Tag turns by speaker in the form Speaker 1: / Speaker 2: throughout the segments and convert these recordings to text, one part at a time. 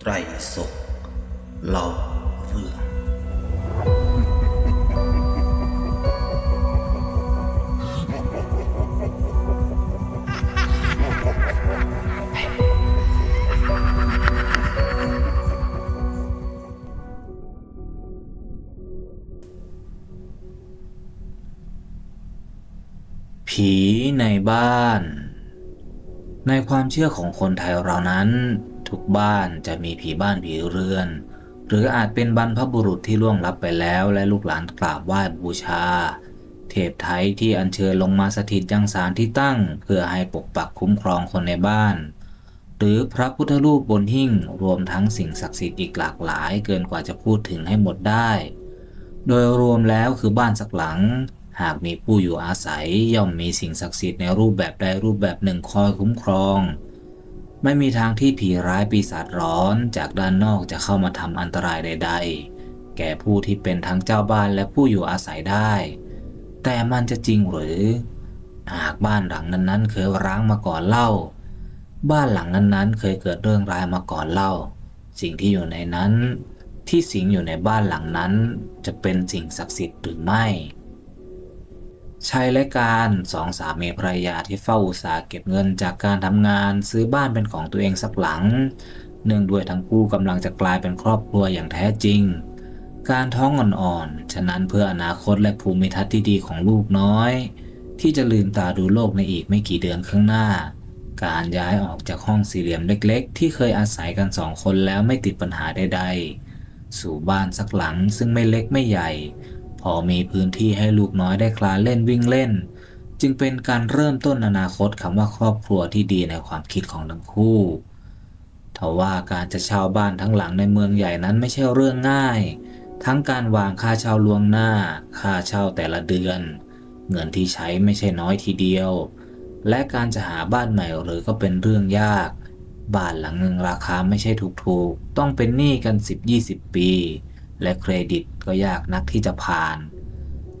Speaker 1: ไตรสกเล่าเรื่องผีในบ้าน ในความเชื่อของคนไทยเรานั้น ทุกบ้านจะมีผีบ้านผีเรือน หรืออาจเป็นบรรพบุรุษที่ล่วงลับไปแล้วและลูกหลานกราบไหว้บูชา เทพไทยที่อัญเชิญลงมาสถิตยังสารที่ตั้ง เพื่อให้ปกปักคุ้มครองคนในบ้าน หรือพระพุทธรูปบนหิ้งรวมทั้งสิ่งศักดิ์สิทธิ์อีกหลากหลายเกินกว่าจะพูดถึงให้หมดได้ โดยรวมแล้วคือบ้านสักหลังหากมีผู้อยู่อาศัยย่อมมีสิ่งศักดิ์สิทธิ์ในรูปแบบใดรูปแบบหนึ่งคอยคุ้มครอง ไม่มีทางที่ผีร้ายปีศาจร้อนจากด้านนอกจะเข้ามาทำอันตรายใด ๆ แก่ผู้ที่เป็นทั้งเจ้าบ้านและผู้อยู่อาศัยได้ แต่มันจะจริงหรือ หากบ้านหลังนั้นๆ เคยร้างมาก่อนเล่า บ้านหลังนั้นๆ เคยเกิดเรื่องร้ายมาก่อนเล่า สิ่งที่อยู่ในนั้น ที่สิงอยู่ในบ้านหลังนั้น จะเป็นสิ่งศักดิ์สิทธิ์หรือไม่ ชัยและการสองสามีภรรยาที่เฝ้าอุตสาห์เก็บเงินจากการทำงานซื้อบ้านเป็นของตัวเองสักหลัง เนื่องด้วยทั้งคู่กำลังจะกลายเป็นครอบครัวอย่างแท้จริง การท้องอ่อนๆ ฉะนั้นเพื่ออนาคตและภูมิทัศน์ที่ดีของลูกน้อย ที่จะลืมตาดูโลกในอีกไม่กี่เดือนข้างหน้า การย้ายออกจากห้องสี่เหลี่ยมเล็กๆ ที่เคยอาศัยกันสองคนแล้วไม่ติดปัญหาใดๆ สู่บ้านสักหลังซึ่งไม่เล็กไม่ใหญ่ พอมีพื้นที่ให้ลูกน้อยได้คลานเล่นวิ่งเล่น จึงเป็นการเริ่มต้นอนาคตคำว่าครอบครัวที่ดีในความคิดของทั้งคู่ทว่าการจะเช่าบ้านทั้งหลังในเมืองใหญ่นั้นไม่ใช่เรื่องง่าย ทั้งการวางค่าเช่าล่วงหน้า ค่าเช่าแต่ละเดือน เงินที่ใช้ไม่ใช่น้อยทีเดียว และการจะหาบ้านใหม่หรือก็เป็นเรื่องยาก บ้านหลังหนึ่งราคาไม่ใช่ถูกๆ ต้องเป็นหนี้กัน 10-20 ปี และเครดิตก็ยากนักที่จะผ่าน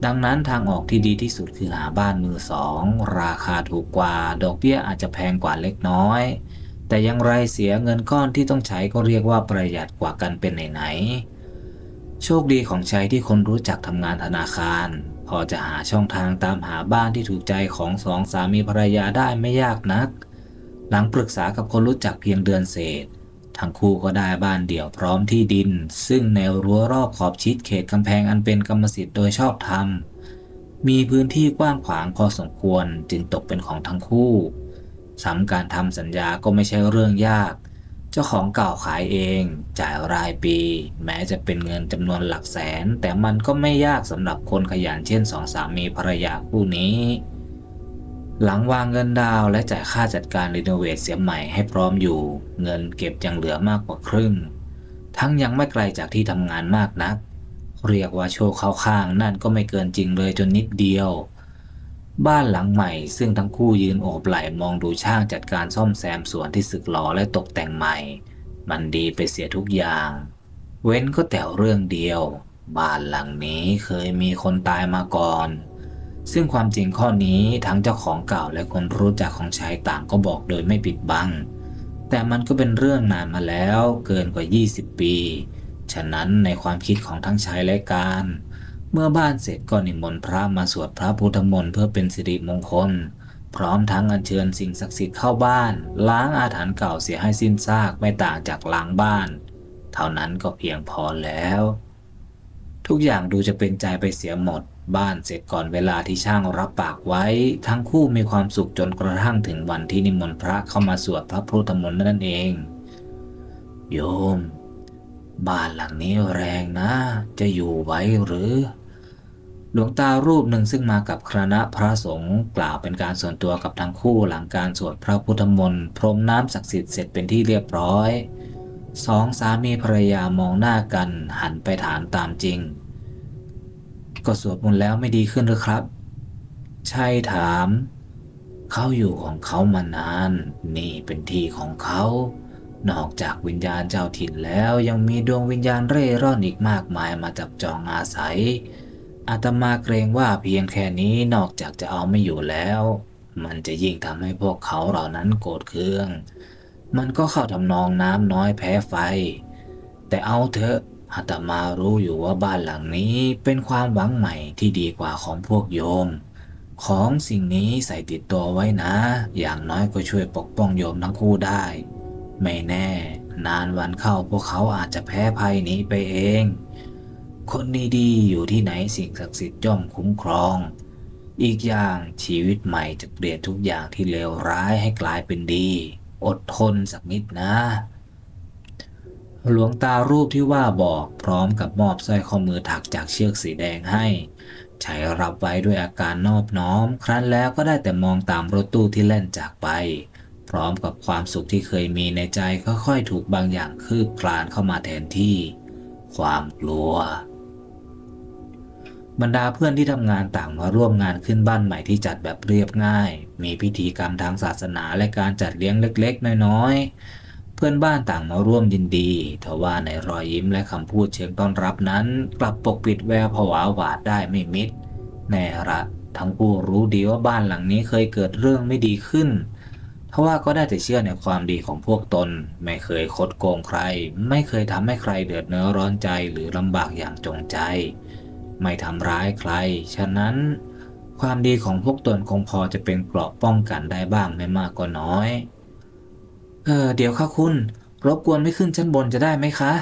Speaker 1: ดังนั้นทางออกที่ดีที่สุดคือหาบ้านมือสองราคาถูกกว่า ดอกเบี้ยอาจจะแพงกว่าเล็กน้อย แต่อยังไรเสียเงินก้อนที่ต้องใช้ก็เรียกว่าประหยัดกว่ากันเป็นไหนๆโชคดีของชัยที่คนรู้จักทำงานธนาคาร พอจะหาช่องทางตามหาบ้านที่ถูกใจของสองสามีภรรยาได้ไม่ยากนัก หลังปรึกษากับคนรู้จักเพียงเดือนเศษ ทั้งคู่ก็ได้บ้านเดี่ยวพร้อมที่ดิน ซึ่งแนวรั้วรอบขอบชิดเขตกำแพงอันเป็นกรรมสิทธิ์โดยชอบธรรม มีพื้นที่กว้างขวางพอสมควรจึงตกเป็นของทั้งคู่ซ้ำการทำสัญญาก็ไม่ใช่เรื่องยาก เจ้าของเก่าขายเอง จ่ายรายปี แม้จะเป็นเงินจำนวนหลักแสน แต่มันก็ไม่ยากสำหรับคนขยันเช่นสองสามีภรรยาคู่นี้ หลังวางเงินดาวและจ่ายค่าจัดการรีโนเวทเสียใหม่ให้พร้อมอยู่ เงินเก็บยังเหลือมากกว่าครึ่ง ทั้งยังไม่ไกลจากที่ทำงานมากนัก เรียกว่าโชคเข้าข้างนั่นก็ไม่เกินจริงเลยจนนิดเดียว บ้านหลังใหม่ซึ่งทั้งคู่ยืนโอบไหล่มองดูช่างจัดการซ่อมแซมสวนที่สึกหรอและตกแต่งใหม่ มันดีไปเสียทุกอย่าง เว้นก็แต่เรื่องเดียว บ้านหลังนี้เคยมีคนตายมาก่อน ซึ่งความจริงข้อนี้ทั้งเจ้าของเก่าและคนรู้จักของชายต่างก็บอกโดยไม่ปิดบัง แต่มันก็เป็นเรื่องนานมาแล้วเกินกว่า 20 ปี ฉะนั้นในความคิดของทั้งชายและการ เมื่อบ้านเสร็จก็นิมนต์พระมาสวดพระพุทธมนต์เพื่อเป็นสิริมงคล พร้อมทั้งอัญเชิญสิ่งศักดิ์สิทธิ์เข้าบ้าน ล้างอาถรรพ์เก่าเสียให้สิ้นซากไม่ต่างจากล้างบ้าน เท่านั้นก็เพียงพอแล้ว ทุกอย่างดูจะเป็นใจไปเสียหมด บ้านเสร็จก่อนเวลาที่ช่างรับปากไว้ ทั้งคู่มีความสุขจนกระทั่งถึงวันที่นิมนต์พระเข้ามาสวดพระพุทธมนต์นั่นเอง โยม บ้านหลังนี้แรงนะ จะอยู่ไว้หรือ หลวงตารูปหนึ่งซึ่งมากับคณะพระสงฆ์กล่าวเป็นการส่วนตัวกับทั้งคู่หลังการสวดพระพุทธมนต์พรมน้ำศักดิ์สิทธิ์เสร็จเป็นที่เรียบร้อยสองสามีภรรยามองหน้ากันหันไปถามตามจริง ก็สวดมนต์แล้วไม่ดีขึ้นหรือครับใช่ถาม เขาอยู่ของเขามานาน นี่เป็นที่ของเขา นอกจากวิญญาณเจ้าถิ่นแล้วยังมีดวงวิญญาณเร่ร่อนอีกมากมายมาจับจองอาศัย อาตมาเกรงว่าเพียงแค่นี้นอกจากจะเอาไม่อยู่แล้ว มันจะยิ่งทำให้พวกเขาเหล่านั้นโกรธเคือง มันก็เข้าทำนองน้ำน้อยแพ้ไฟ แต่เอาเถอะ อาตมารู้อยู่ว่าบ้านหลังนี้เป็นความหวังใหม่ที่ดีกว่าของพวกโยม ของสิ่งนี้ใส่ติดตัวไว้นะ อย่างน้อยก็ช่วยปกป้องโยมทั้งคู่ได้ ไม่แน่ นานวันเข้าพวกเขาอาจจะแพ้ภัยหนี้ไปเอง คนดีๆอยู่ที่ไหนสิ่งศักดิ์สิทธิ์ย่อมคุ้มครอง อีกอย่างชีวิตใหม่จะเปลี่ยนทุกอย่างที่เลวร้ายให้กลายเป็นดี อดทนสักนิดนะ หลวงตารูปที่ว่าบอกพร้อมกับมอบสร้อยข้อมือถักจากเชือกสีแดงให้ชัยรับไว้ด้วยอาการนอบน้อม ครั้นแล้วก็ได้แต่มองตามรถตู้ที่แล่นจากไป พร้อมกับความสุขที่เคยมีในใจค่อยๆถูกบางอย่างคืบคลานเข้ามาแทนที่ ความกลัว บรรดาเพื่อนที่ทำงานต่างมาร่วมงานขึ้นบ้านใหม่ที่จัดแบบเรียบง่าย มีพิธีกรรมทางศาสนาและการจัดเลี้ยงเล็ก ๆ น้อยๆ เพื่อนบ้านต่างมาร่วมยินดีทว่าในรอยยิ้มและคำพูดเชิงต้อนรับนั้น กลับปกปิดแววผวาหวาดได้ไม่มิดแน่ละทั้งคู่รู้ดีว่าบ้านหลังนี้เคยเกิดเรื่องไม่ดีขึ้นทว่าก็ได้แต่เชื่อในความดีของพวกตน ไม่เคยคดโกงใคร ไม่เคยทำให้ใครเดือดเนื้อร้อนใจหรือลำบากอย่างจงใจ ไม่ทำร้ายใคร ฉะนั้น ความดีของพวกตนคงพอจะเป็นเกราะป้องกันได้บ้างไม่มากก็น้อย เออเดี๋ยวค่ะคุณ รบกวนไม่ขึ้นชั้นบนจะได้ไหมคะ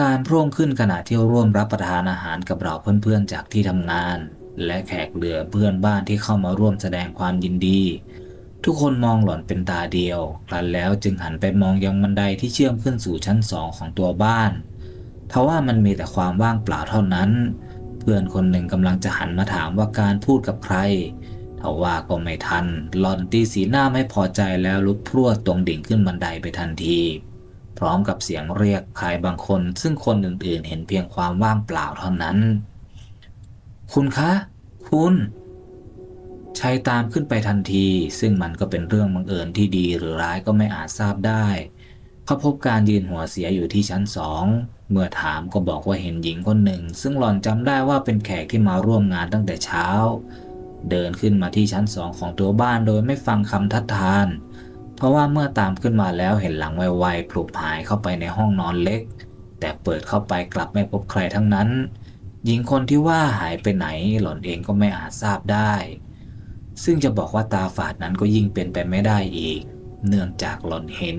Speaker 1: การพร่งขึ้นขณะที่ร่วมรับประทานอาหารกับเราเพื่อนๆจากที่ทำงาน และแขกเหลือเพื่อนบ้านที่เข้ามาร่วมแสดงความยินดี ทุกคนมองหล่อนเป็นตาเดียว ครั้นแล้วจึงหันไปมองยังบันไดที่เชื่อมขึ้นสู่ชั้นสองของตัวบ้านทว่ามันมีแต่ความว่างเปล่าเท่านั้น เพื่อนคนหนึ่งกำลังจะหันมาถามว่าการพูดกับใคร ทว่าก็ไม่ทัน หลอนตีสีหน้าไม่พอใจแล้วลุกพรวดตรงดิ่งขึ้นบันไดไปทันที พร้อมกับเสียงเรียกใครบางคน ซึ่งคนอื่นๆ เห็นเพียงความว่างเปล่าเท่านั้น คุณคะ คุณชัยตามขึ้นไปทันที ซึ่งมันก็เป็นเรื่องบังเอิญที่ดีหรือร้ายก็ไม่อาจทราบได้เขาพบการยืนหัวเสียอยู่ที่ชั้นสอง เมื่อถามก็บอกว่าเห็นหญิงคนหนึ่ง ซึ่งหล่อนจำได้ว่าเป็นแขกที่มาร่วมงานตั้งแต่เช้า เดินขึ้นมาที่ชั้นสองของตัวบ้านโดยไม่ฟังคำทัดทาน เพราะว่าเมื่อตามขึ้นมาแล้วเห็นหลังไวๆพลุบหายเข้าไปในห้องนอนเล็ก แต่เปิดเข้าไปกลับไม่พบใครทั้งนั้น หญิงคนที่ว่าหายไปไหนหล่อนเองก็ไม่อาจทราบได้ ซึ่งจะบอกว่าตาฝาดนั้นก็ยิ่งเป็นไปไม่ได้อีก เนื่องจากหล่อนเห็น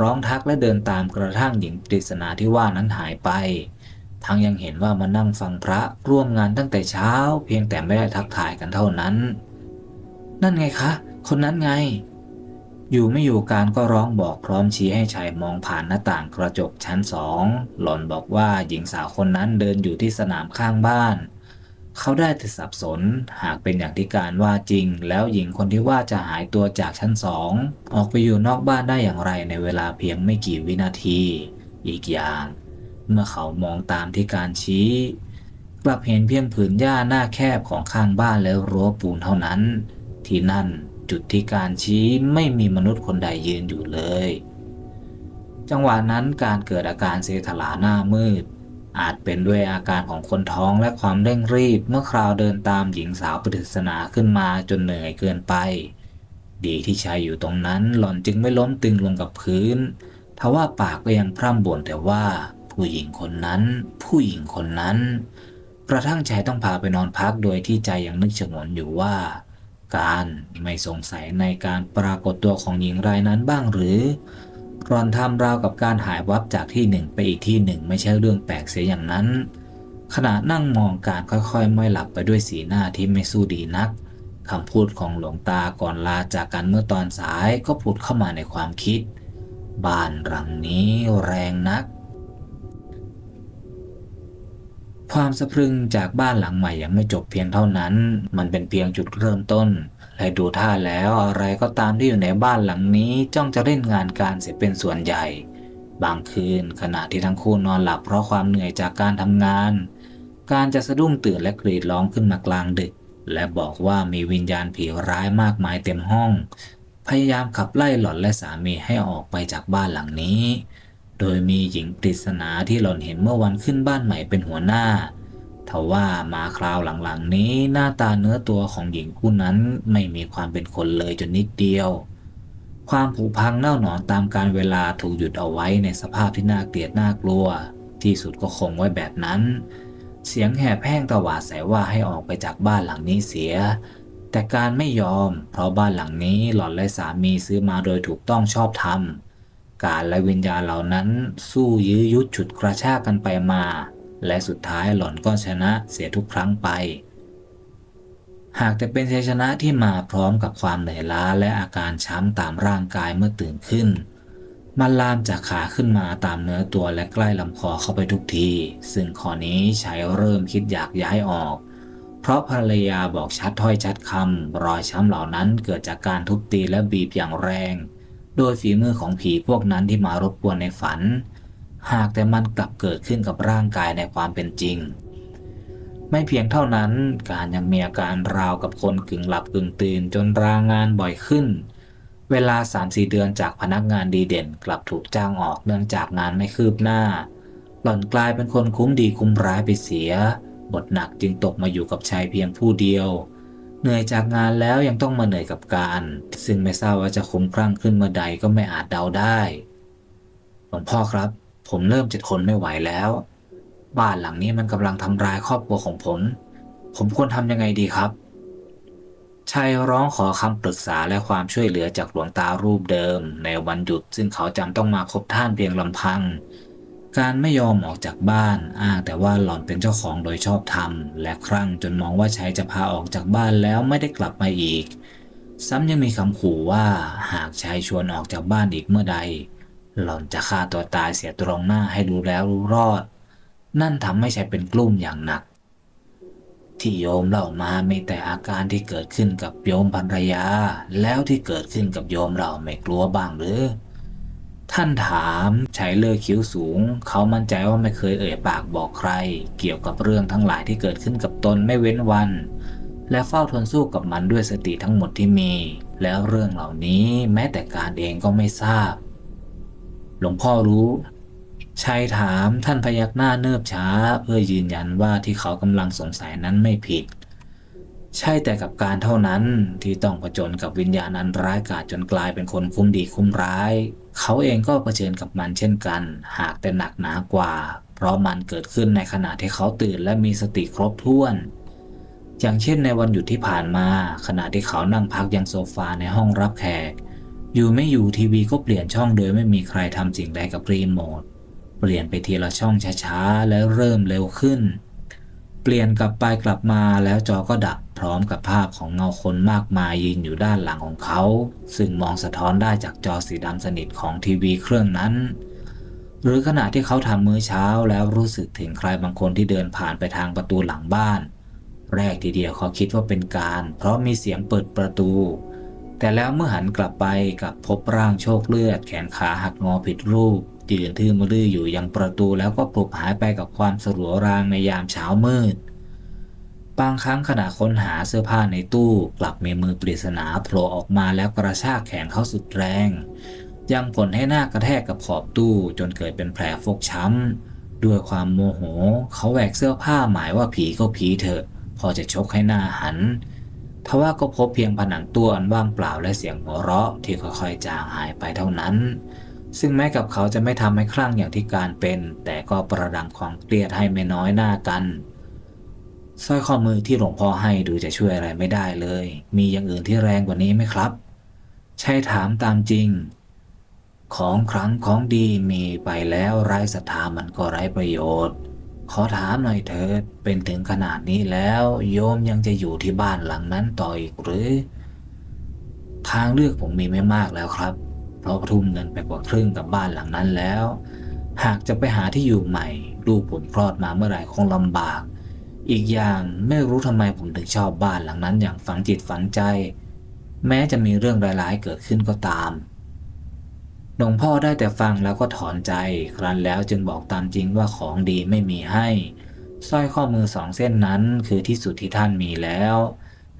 Speaker 1: ร้องทักและเดินตามกระทั่งหญิงปริศนาที่ว่านั้นหายไป ทั้งยังเห็นว่ามานั่งฟังพระร่วมงานตั้งแต่เช้า เพียงแต่ไม่ได้ทักทายกันเท่านั้น นั่นไงคะ คนนั้นไง อยู่ไม่อยู่การก็ร้องบอกพร้อมชี้ให้ชายมองผ่านหน้าต่างกระจกชั้นสองหล่อนบอกว่าหญิงสาวคนนั้นเดินอยู่ที่สนามข้างบ้าน เขาได้แต่สับสนหากเป็นอย่างที่การว่าจริง แล้วหญิงคนที่ว่าจะหายตัวจากชั้นสองออกไปอยู่นอกบ้านได้อย่างไรในเวลาเพียงไม่กี่วินาที อีกอย่าง เมื่อเขามองตามที่การชี้ กลับเห็นเพียงผืนหญ้าหน้าแคบของข้างบ้านและรั้วปูนเท่านั้น ที่นั่นจุดที่การชี้ไม่มีมนุษย์คนใดยืนอยู่เลย จังหวะนั้นการเกิดอาการเซถลาหน้ามืด อาจเป็นด้วยอาการของคนท้องและความเร่งรีบเมื่อคราวเดินตามหญิงสาวปริศนาขึ้นมาจนเหนื่อยเกินไป ดีที่ชายอยู่ตรงนั้นหล่อนจึงไม่ล้มตึงลงกับพื้นทว่าปากก็ยังพร่ำบ่นแต่ว่า ผู้หญิงคนนั้น ผู้หญิงคนนั้น กระทั่งชายต้องพาไปนอนพักโดยที่ใจยังนึกฉงนอยู่ว่า การไม่สงสัยในการปรากฏตัวของหญิงรายนั้นบ้างหรือรอนทำราวกับการหายวับจากที่หนึ่งไปอีกที่หนึ่งไม่ใช่เรื่องแปลกเสียอย่างนั้น ขณะนั่งมองการค่อยๆไม่หลับไปด้วยสีหน้าที่ไม่สู้ดีนักคำพูดของหลวงตาก่อนลาจากกันเมื่อตอนสายก็ผุดเข้ามาในความคิด บ้านหลังนี้แรงนัก ความสะพรึงจากบ้านหลังใหม่ยังไม่จบเพียงเท่านั้น มันเป็นเพียงจุดเริ่มต้น และดูท่าแล้วอะไรก็ตามที่อยู่ในบ้านหลังนี้จ้องจะเล่นงานการเสียเป็นส่วนใหญ่ บางคืนขณะที่ทั้งคู่นอนหลับเพราะความเหนื่อยจากการทำงาน การจะสะดุ้งตื่นและกรีดร้องขึ้นมากลางดึก และบอกว่ามีวิญญาณผีร้ายมากมายเต็มห้อง พยายามขับไล่หล่อนและสามีให้ออกไปจากบ้านหลังนี้ โดยมีหญิงปริศนาที่หล่อนเห็นเมื่อวันขึ้นบ้านใหม่เป็นหัวหน้าทว่ามาคราวหลังๆนี้หน้าตาเนื้อตัวของหญิงผู้นั้นไม่มีความเป็นคนเลยจนนิดเดียว ความผุพังเน่าหนอนตามการเวลาถูกหยุดเอาไว้ในสภาพที่น่าเกลียดน่ากลัว ที่สุดก็คงไว้แบบนั้น เสียงแหบแห้งตวาดใส่ว่าให้ออกไปจากบ้านหลังนี้เสีย แต่การไม่ยอม เพราะบ้านหลังนี้หล่อนและสามีซื้อมาโดยถูกต้องชอบธรรม การและวิญญาณเหล่านั้นสู้ยื้อยุดฉุดกระชากกันไปมา และสุดท้ายหล่อนก็ชนะเสียทุกครั้งไป หากแต่เป็นชัยชนะที่มาพร้อมกับความเหนื่อยล้าและอาการช้ำตามร่างกายเมื่อตื่นขึ้น มันลามจากขาขึ้นมาตามเนื้อตัวและใกล้ลำคอเข้าไปทุกที ซึ่งข้อนี้ชายเริ่มคิดอยากย้ายออก เพราะภรรยาบอกชัดถ้อยชัดคำรอยช้ำเหล่านั้นเกิดจากการทุบตีและบีบอย่างแรง โดยฝีมือของผีพวกนั้นที่มารบกวนในฝัน หากแต่มันกลับเกิดขึ้นกับร่างกายในความเป็นจริง ไม่เพียงเท่านั้นการยังมีอาการราวกับคนกึ่งหลับกึ่งตื่นจนรางานบ่อยขึ้น เวลา 3-4 เดือนจากพนักงานดีเด่นกลับถูกจ้างออกเนื่องจากงานไม่คืบหน้า หล่อนกลายเป็นคนคุ้มดีคุ้มร้ายไปเสียบทหนักจึงตกมาอยู่กับชายเพียงผู้เดียว เหนื่อยจากงานแล้วยังต้องมาเหนื่อยกับการ ซึ่งไม่ทราบว่าจะคุ้มครั่งขึ้นเมื่อใดก็ไม่อาจเดาได้หลวงพ่อครับ ผมเริ่มจะทนไม่ไหวแล้ว บ้านหลังนี้มันกำลังทำร้ายครอบครัวของผม ผมควรทำยังไงดีครับชายร้องขอคำปรึกษาและความช่วยเหลือจากหลวงตารูปเดิม ในวันหยุดซึ่งเขาจำต้องมาพบท่านเพียงลำพัง การไม่ยอมออกจากบ้าน อ้างแต่ว่าหล่อนเป็นเจ้าของโดยชอบธรรม และครั่งจนมองว่าชัยจะพาออกจากบ้านแล้วไม่ได้กลับมาอีก ซ้ำยังมีคำขู่ว่าหากชายชวนออกจากบ้านอีกเมื่อใด หล่อนจะฆ่าตัวตายเสียตรงหน้าให้รู้แล้วรู้รอด นั่นทำให้ชัยเป็นกลุ้มอย่างหนัก ที่โยมเล่ามามีแต่อาการที่เกิดขึ้นกับโยมภรรยา แล้วที่เกิดขึ้นกับโยมเราไม่กลัวบ้างหรือ ท่านถามชายเลอคิ้วสูง เขามั่นใจว่าไม่เคยเอ่ยปากบอกใคร เกี่ยวกับเรื่องทั้งหลายที่เกิดขึ้นกับตนไม่เว้นวัน และเฝ้าทนสู้กับมันด้วยสติทั้งหมดที่มี แล้วเรื่องเหล่านี้แม้แต่การเองก็ไม่ทราบ หลวงพ่อรู้ชายถามท่านพยักหน้าเนิบช้า เพื่อยืนยันว่าที่เขากำลังสงสัยนั้นไม่ผิด ใช่แต่กับการเท่านั้นที่ต้องผจญกับวิญญาณอันร้ายกาจจนกลายเป็นคนคุ้มดีคุ้มร้าย เขาเองก็เผชิญกับมันเช่นกัน หากแต่หนักหนากว่า เพราะมันเกิดขึ้นในขณะที่เขาตื่นและมีสติครบถ้วน อย่างเช่นในวันหยุดที่ผ่านมา ขณะที่เขานั่งพักยังโซฟาในห้องรับแขก อยู่ไม่อยู่ทีวีก็เปลี่ยนช่องโดยไม่มีใครทำสิ่งใดกับรีโมทเปลี่ยนไปทีละช่องช้าๆและเริ่มเร็วขึ้น เปลี่ยนกลับไปกลับมาแล้วจอก็ดับ ร้อมกับภาพของเงาคนมากมายยืนอยู่ด้านหลังของเขา ซึ่งมองสะท้อนได้จากจอสีดำสนิทของทีวีเครื่องนั้น หรือขณะที่เขาทำมื้อเช้าแล้วรู้สึกถึงใครบางคนที่เดินผ่านไปทางประตูหลังบ้าน แรกทีเดียวเขาคิดว่าเป็นการ เพราะมีเสียงเปิดประตู แต่แล้วเมื่อหันกลับไปกับพบร่างโชคเลือด แขนขาหักงอผิดรูปยืนทื่อมือลืออยู่ยังประตูแล้วก็ปลุกหายไปกับความสลัวรางในยามเช้ามืด บางครั้งขณะค้นหาเสื้อผ้าในตู้กลับมีมือปริศนาโผล่ออกมาแล้วกระชากแขนเขาสุดแรง ยังผลให้หน้ากระแทกกับขอบตู้จนเกิดเป็นแผลฟกช้ำ ด้วยความโมโห เขาแหวกเสื้อผ้าหมายว่าผีก็ผีเถอะ พอจะชกให้หน้าหันทว่าก็พบเพียงผนังตัวอันว่างเปล่าและเสียงหัวเราะที่ค่อยๆจางหายไปเท่านั้น ซึ่งแม้กับเขาจะไม่ทำให้คลั่งอย่างที่การเป็น แต่ก็ประดังความเกลียดให้ไม่น้อยหน้ากัน สร้อยข้อมือที่หลวงพ่อให้ดูจะช่วยอะไรไม่ได้เลย มีอย่างอื่นที่แรงกว่านี้ไหมครับ ใช่ถามตามจริง ของครั้งของดีมีไปแล้วไร้ศรัทธามันก็ไร้ประโยชน์ ขอถามหน่อยเถิด เป็นถึงขนาดนี้แล้ว โยมยังจะอยู่ที่บ้านหลังนั้นต่ออีกหรือ ทางเลือกผมมีไม่มากแล้วครับ เพราะทุ่มเงินไปกว่าครึ่งกับบ้านหลังนั้นแล้ว หากจะไปหาที่อยู่ใหม่ ลูกผมคลอดมาเมื่อไหร่คงลำบาก อีกอย่างไม่รู้ทำไมผมถึงชอบบ้านหลังนั้นอย่างฝังจิตฝังใจ แม้จะมีเรื่องร้ายๆเกิดขึ้นก็ตามหลวงพ่อได้แต่ฟังแล้วก็ถอนใจ ครั้นแล้วจึงบอกตามจริงว่าของดีไม่มีให้สร้อยข้อมือสองเส้นนั้นคือที่สุดที่ท่านมีแล้ว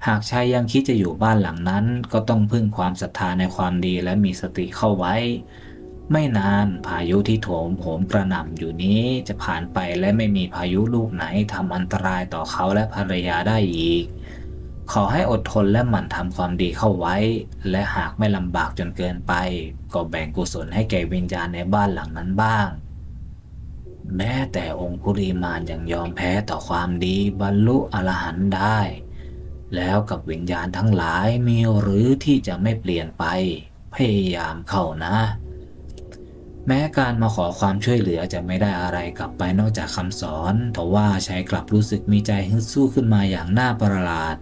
Speaker 1: หากชายยังคิดจะอยู่บ้านหลังนั้น ก็ต้องพึ่งความศรัทธาในความดีและมีสติเข้าไว้ ไม่นานพายุที่โถมโหมกระหน่ำอยู่นี้จะผ่านไปและไม่มีพายุลูกไหนทำอันตรายต่อเขาและภรรยาได้อีก ขอให้อดทนและหมั่นทำความดีเข้าไว้ และหากไม่ลำบากจนเกินไป ก็แบ่งกุศลให้แก่วิญญาณในบ้านหลังนั้นบ้าง แม้แต่องคุริมานยังยอมแพ้ต่อความดีบรรลุอรหันต์ได้ แล้วกับวิญญาณทั้งหลายมีหรือที่จะไม่เปลี่ยนไป พยายามเข้านะ แม้การมาขอความช่วยเหลือจะไม่ได้อะไรกลับไปนอกจากคำสอนทว่าชายกลับรู้สึกมีใจฮึดสู้ขึ้นมาอย่างน่าประหลาด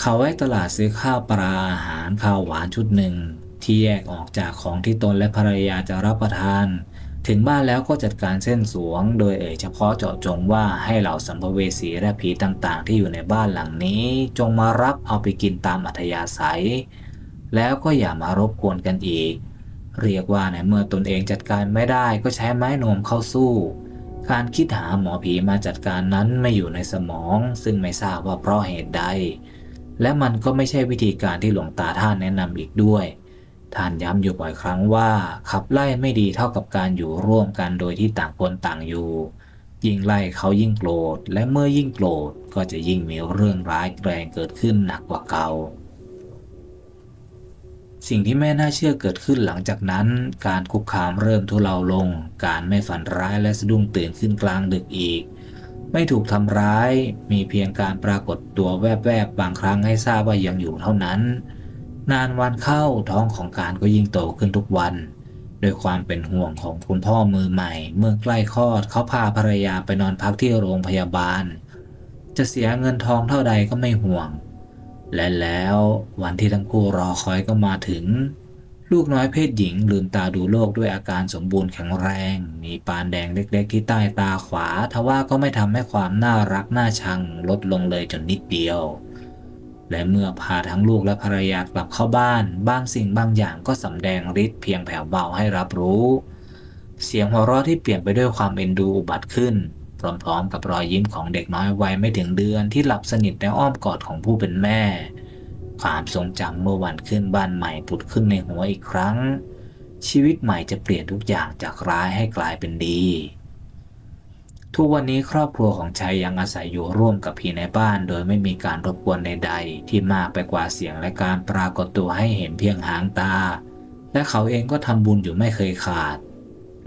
Speaker 1: เขาไว้ตลาดซื้อข้าวปลาอาหารข้าวหวานชุดหนึ่ง ที่แยกออกจากของที่ตนและภรรยาจะรับประทาน ถึงบ้านแล้วก็จัดการเส้นสวง โดยเอ่ยเฉพาะเจาะจงว่าให้เหล่าสัมภเวสีและผีต่างๆ ที่อยู่ในบ้านหลังนี้ จงมารับเอาไปกินตามอัธยาศัย แล้วก็อย่ามารบกวนกันอีก เรียกว่าในเมื่อตนเองจัดการไม่ได้ก็ใช้ไม้นมเข้าสู้ การคิดหาหมอผีมาจัดการนั้นไม่อยู่ในสมอง ซึ่งไม่ทราบว่าเพราะเหตุใด และมันก็ไม่ใช่วิธีการที่หลวงตาท่านแนะนำอีกด้วยท่านย้ำอยู่บ่อยครั้งว่าขับไล่ไม่ดีเท่ากับการอยู่ร่วมกันโดยที่ต่างคนต่างอยู่ ยิ่งไล่เขายิ่งโกรธและเมื่อยิ่งโกรธก็จะยิ่งมีเรื่องร้ายแรงเกิดขึ้นหนักกว่าเก่า สิ่งที่ไม่น่าเชื่อเกิดขึ้นหลังจากนั้น การคุกคามเริ่มทุเลาลง การไม่ฝันร้ายและสะดุ้งตื่นขึ้นกลางดึกอีก ไม่ถูกทำร้าย มีเพียงการปรากฏตัวแวบๆ บางครั้งให้ทราบว่ายังอยู่เท่านั้น นานวันเข้าท้องของการก็ยิ่งโตขึ้นทุกวันโดยความเป็นห่วงของคุณพ่อมือใหม่ เมื่อใกล้คลอดเขาพาภรรยาไปนอนพักที่โรงพยาบาล จะเสียเงินทองเท่าใดก็ไม่ห่วง และแล้ววันที่ทั้งคู่รอคอยก็มาถึง ลูกน้อยเพศหญิงลืมตาดูโลกด้วยอาการสมบูรณ์แข็งแรง มีปานแดงเล็กๆที่ใต้ตาขวา ทว่าก็ไม่ทำให้ความน่ารักน่าชังลดลงเลยจนนิดเดียว และเมื่อพาทั้งลูกและภรรยากลับเข้าบ้าน บางสิ่งบางอย่างก็สำแดงฤทธิ์เพียงแผ่วเบาให้รับรู้ เสียงหัวเราะที่เปลี่ยนไปด้วยความเอ็นดูอุบัติขึ้น พร้อมๆ กับรอยยิ้มของเด็กน้อยวัยไม่ถึงเดือนที่หลับสนิทในอ้อมกอดของผู้เป็นแม่ ความทรงจำเมื่อวันขึ้นบ้านใหม่ผุดขึ้นในหัวอีกครั้ง ชีวิตใหม่จะเปลี่ยนทุกอย่างจากร้ายให้กลายเป็นดี ทุกวันนี้ครอบครัวของชัยยังอาศัยอยู่ร่วมกับพี่ในบ้าน โดยไม่มีการรบกวนใดๆ ที่มากไปกว่าเสียงและการปรากฏตัวให้เห็นเพียงหางตา และเขาเองก็ทำบุญอยู่ไม่เคยขาด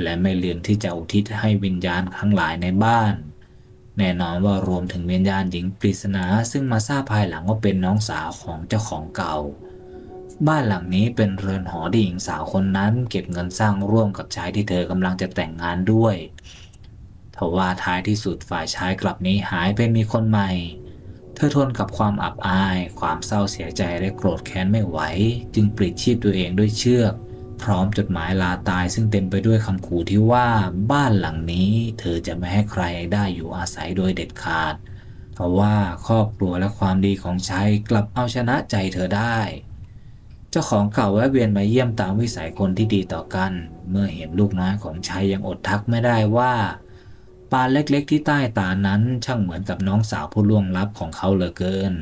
Speaker 1: และไม่ลืมที่จะอุทิศให้วิญญาณทั้งหลายในบ้าน แน่นอนว่ารวมถึงวิญญาณหญิงปริศนาซึ่งมาทราบภายหลังว่าเป็นน้องสาวของเจ้าของเก่า บ้านหลังนี้เป็นเรือนหอที่หญิงสาวคนนั้นเก็บเงินสร้างร่วมกับชายที่เธอกำลังจะแต่งงานด้วยทว่าท้ายที่สุดฝ่ายชายกลับนี้หายไปมีคนใหม่ เธอทนกับความอับอาย ความเศร้าเสียใจและโกรธแค้นไม่ไหว จึงปลิดชีพตัวเองด้วยเชือก พร้อมจดหมายลาตายซึ่งเต็มไปด้วยคำขู่ที่ว่าบ้านหลังนี้ เธอจะไม่ให้ใครได้อยู่อาศัยโดยเด็ดขาด เพราะว่าครอบครัวและความดีของชัยกลับเอาชนะใจเธอได้ เจ้าของเก่าแวะเวียนมาเยี่ยมตามวิสัยคนที่ดีต่อกัน เมื่อเห็นลูกน้อยของชัยยังอดทักไม่ได้ว่าปานเล็กๆที่ใต้ตานั้นช่างเหมือนกับน้องสาวผู้ล่วงลับของเขาเหลือเกิน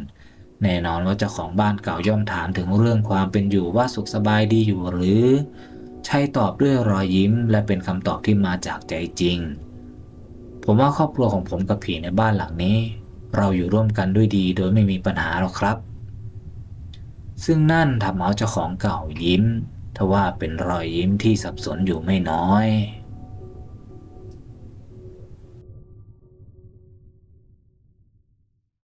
Speaker 1: แน่นอนว่าเจ้าของบ้านเก่าย่อมถามถึงเรื่องความเป็นอยู่ว่าสุขสบายดีอยู่หรือชัยตอบด้วยรอยยิ้ม และเป็นคำตอบที่มาจากใจจริง ผมว่าครอบครัวของผมกับผีในบ้านหลังนี้ เราอยู่ร่วมกันด้วยดีโดยไม่มีปัญหาหรอกครับ ซึ่งนั่นทำเอาเจ้าของเก่ายิ้ม ทว่าเป็นรอยยิ้มที่สับสนอยู่ไม่น้อย